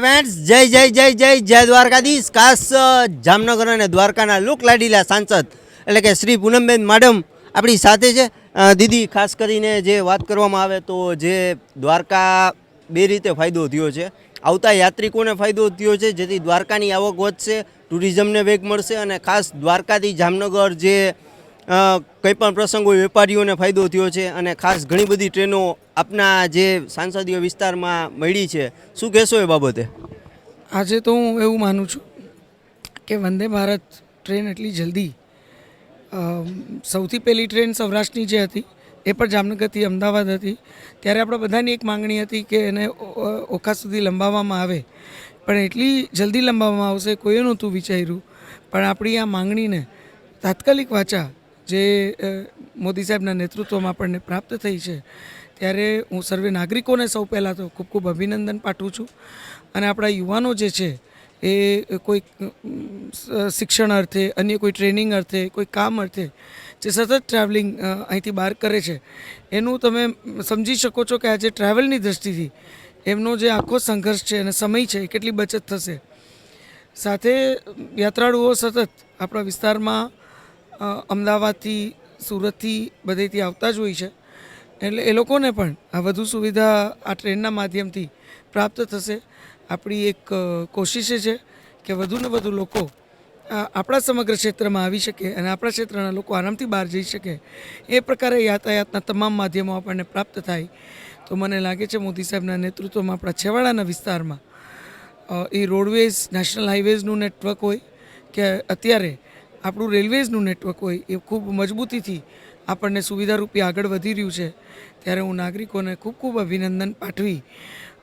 Friends જય જય જય જય જય દ્વારકાધીશ. ખાસ જામનગર અને દ્વારકાના લોક લાડીલા સાંસદ એટલે કે શ્રી પૂનમબેન માડમ આપણી સાથે છે. દીદી, ખાસ કરીને જે વાત કરવામાં આવે તો જે દ્વારકા બે રીતે ફાયદો થયો છે. આવતા યાત્રિકોને ફાયદો થયો છે, જેથી દ્વારકાની આવક વધશે, ટુરિઝમને વેગ મળશે અને ખાસ દ્વારકાથી જામનગર જે કંઈ પણ પ્રસંગ, વેપારીઓને ફાયદો થયો છે અને ખાસ ઘણી બધી ટ્રેનો આપના જે સાંસદીય વિસ્તારમાં મળી છે, શું કહેશો એ બાબતે? આજે તો હું એવું માનું છું કે વંદે ભારત ટ્રેન એટલી જલ્દી સૌથી પહેલી ટ્રેન સૌરાષ્ટ્રની જે હતી, એ પણ જામનગરથી અમદાવાદ હતી. ત્યારે આપણે બધાની એક માંગણી હતી કે એને ઓખા સુધી લંબાવવામાં આવે. પણ એટલી જલ્દી લંબાવવામાં આવશે, કોઈએ નહોતું વિચાર્યું. પણ આપણી આ માંગણીને તાત્કાલિક વાચા જે મોદી સાહેબના નેતૃત્વમાં આપણને પ્રાપ્ત થઈ છે, ત્યારે હું સર્વે નાગરિકોને સૌ પહેલાં તો ખૂબ ખૂબ અભિનંદન પાઠવું છું. અને આપણા યુવાનો જે છે, એ કોઈ શિક્ષણ અર્થે, અન્ય કોઈ ટ્રેનિંગ અર્થે, કોઈ કામ અર્થે, જે સતત ટ્રાવેલિંગ અહીંથી બહાર કરે છે, એનું તમે સમજી શકો છો કે આજે ટ્રાવેલની દ્રષ્ટિથી, એમનો જે આખો સંઘર્ષ છે અને સમય છે એ કેટલી બચત થશે. સાથે યાત્રાળુઓ સતત આપણા વિસ્તારમાં અમદાવાદથી, સુરતથી બધેથી આવતા જ હોય છે. એટલે એ લોકોને પણ આ વધુ સુવિધા આ ટ્રેનના માધ્યમથી પ્રાપ્ત થશે. આપણી એક કોશિશ છે કે વધુને વધુ લોકો આપણા સમગ્ર ક્ષેત્રમાં આવી શકે અને આપણા ક્ષેત્રના લોકો આરામથી બહાર જઈ શકે. એ પ્રકારે યાતાયાતના તમામ માધ્યમો આપણને પ્રાપ્ત થાય. તો મને લાગે છે મોદી સાહેબના નેતૃત્વમાં આપણા છેવાડાના વિસ્તારમાં એ રોડવેઝ, નેશનલ હાઈવેઝનું નેટવર્ક હોય કે અત્યારે આપણું રેલવેઝનું નેટવર્ક હોય એ ખૂબ મજબૂતીથી આપણને સુવિધારૂપી આગળ વધી રહ્યું છે. ત્યારે હું નાગરિકોને ખૂબ ખૂબ અભિનંદન પાઠવી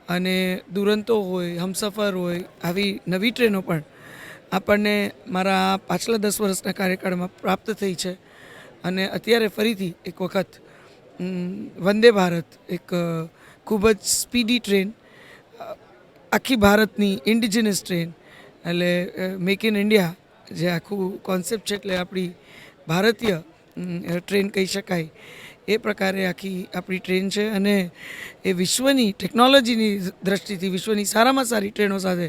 અને દુરંતો હોય, હમસફર હોય, આવી નવી ટ્રેનો પણ આપણને મારા પાછલા દસ વર્ષના કાર્યકાળમાં પ્રાપ્ત થઈ છે. અને અત્યારે ફરીથી એક વખત વંદે ભારત એક ખૂબ જ સ્પીડી ટ્રેન આખી ભારતની ઇન્ડિજિનસ ટ્રેન, એટલે મેક ઇન ઇન્ડિયા જે આખું કોન્સેપ્ટ છે એટલે આપણી ભારતીય ટ્રેન કહી શકાય. એ પ્રકારે આખી આપણી ટ્રેન છે અને એ વિશ્વની ટેકનોલોજીની દ્રષ્ટિથી વિશ્વની સારામાં સારી ટ્રેનો સાથે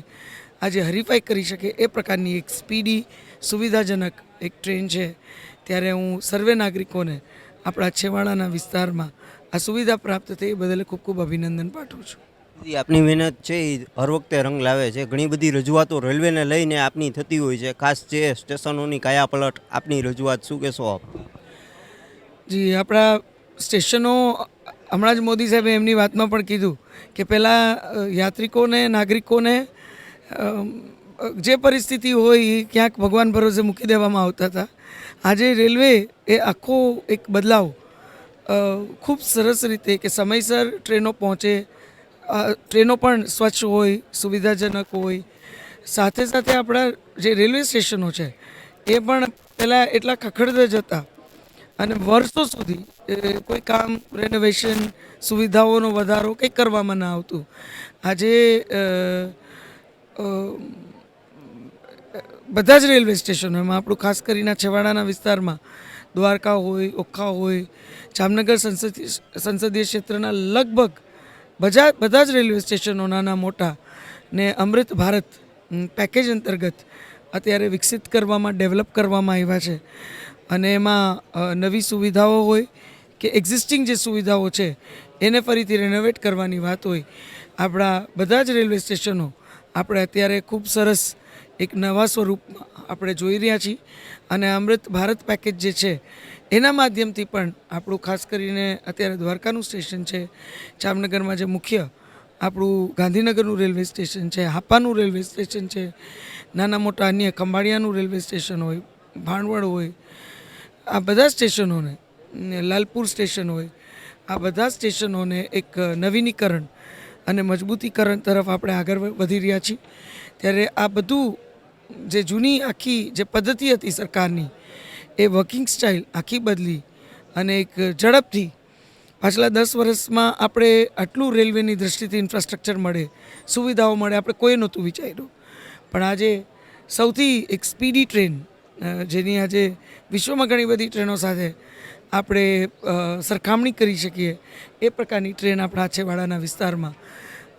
આજે હરીફાઈ કરી શકે એ પ્રકારની એક સ્પીડી સુવિધાજનક એક ટ્રેન છે. ત્યારે હું સર્વે નાગરિકોને આપણા છેવાડાના વિસ્તારમાં આ સુવિધા પ્રાપ્ત થઈ બદલ ખૂબ ખૂબ અભિનંદન પાઠવું છું. દીદી, આપની મહેનત છે એ હર વખતે રંગ લાવે છે. ઘણી બધી રજૂઆતો રેલવેને લઈને આપની થતી હોય છે. ખાસ જે સ્ટેશનોની કાયાપલટ આપની રજૂઆત શું કહેશો આપ? જી આપણા સ્ટેશનો હમણાં જ મોદી સાહેબે એમની વાતમાં પણ કીધું કે પહેલાં યાત્રિકોને નાગરિકોને જે પરિસ્થિતિ હોય એ ક્યાંક ભગવાન ભરોસે મૂકી દેવામાં આવતા હતા. આજે રેલવે એ આખો એક બદલાવ ખૂબ સરસ રીતે કે સમયસર ટ્રેનો પહોંચે ટ્રેનો પણ સ્વચ્છ હોય, સુવિધાજનક હોય. સાથે સાથે આપણા જે રેલવે સ્ટેશનો છે, એ પણ પહેલાં એટલા ખખડદ જ હતા. અને વર્ષો સુધી કોઈ કામ રેનોવેશન સુવિધાઓનો વધારો કંઈ કરવામાં ના આવતું. આજે બધા જ રેલવે સ્ટેશનો, એમાં આપણું ખાસ કરીને છેવાડાના વિસ્તારમાં, દ્વારકા હોય, ઓખા હોય, જામનગર સંસદીય સંસદીય ક્ષેત્રના લગભગ બધા બધા જ રેલવે સ્ટેશનો નાના મોટા ને અમૃત ભારત પેકેજ અંતર્ગત અત્યારે વિકસિત કરવામાં, ડેવલપ કરવામાં આવ્યા છે. અને એમાં નવી સુવિધાઓ હોય કે એક્ઝિસ્ટિંગ જે સુવિધાઓ છે, એને ફરીથી રેનોવેટ કરવાની વાત હોય. આપણા બધા જ રેલવે સ્ટેશનો આપણે અત્યારે ખૂબ સરસ એક નવા સ્વરૂપમાં આપણે જોઈ રહ્યા છીએ. અને અમૃત ભારત પેકેજ જે છે એના માધ્યમથી પણ આપણું ખાસ કરીને અત્યારે દ્વારકાનું સ્ટેશન છે, જામનગરમાં જે મુખ્ય આપણું ગાંધીનગરનું રેલવે સ્ટેશન છે હાપાનું રેલવે સ્ટેશન છે, નાના મોટા અન્ય ખંભાળિયાનું રેલવે સ્ટેશન હોય, ભાણવડ હોય, આ બધા સ્ટેશનોને લાલપુર સ્ટેશન હોય, આ બધા સ્ટેશનોને એક નવીનીકરણ અને મજબૂતીકરણ તરફ આપણે આગળ વધી રહ્યા છીએ. ત્યારે આ બધું જે જૂની આખી જે પદ્ધતિ હતી સરકારની એ વર્કિંગ સ્ટાઇલ આખી બદલી અને એક ઝડપથી પાછલા દસ વર્ષમાં આપણે આટલું રેલવેની દ્રષ્ટિથી ઇન્ફ્રાસ્ટ્રક્ચર મળે, સુવિધાઓ મળે, આપણે કોઈ નહોતું વિચાર્યું. પણ આજે સૌથી એક સ્પીડી ટ્રેન જેની આજે વિશ્વમાં ઘણી બધી ટ્રેનો સાથે આપણે સરખામણી કરી શકીએ, એ પ્રકારની ટ્રેન આપણા છેવાડાના વિસ્તારમાં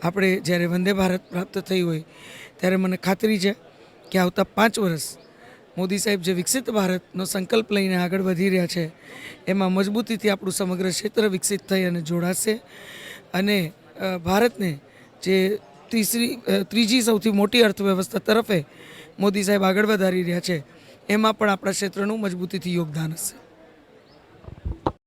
આપણે જ્યારે વંદે ભારત પ્રાપ્ત થઈ હોય, ત્યારે મને ખાતરી છે કે આવતા પાંચ વર્ષ મોદી સાહેબ જે વિકસિત ભારતનો સંકલ્પ લઈને આગળ વધી રહ્યા છે, એમાં મજબૂતીથી આપણું સમગ્ર ક્ષેત્ર વિકસિત થઈ અને જોડાશે. અને ભારતને જે ત્રીસરી ત્રીજી સૌથી મોટી અર્થવ્યવસ્થા તરફે મોદી સાહેબ આગળ વધારી રહ્યા છે, એમાં પણ આપણા ક્ષેત્રનું મજબૂતીથી યોગદાન હશે.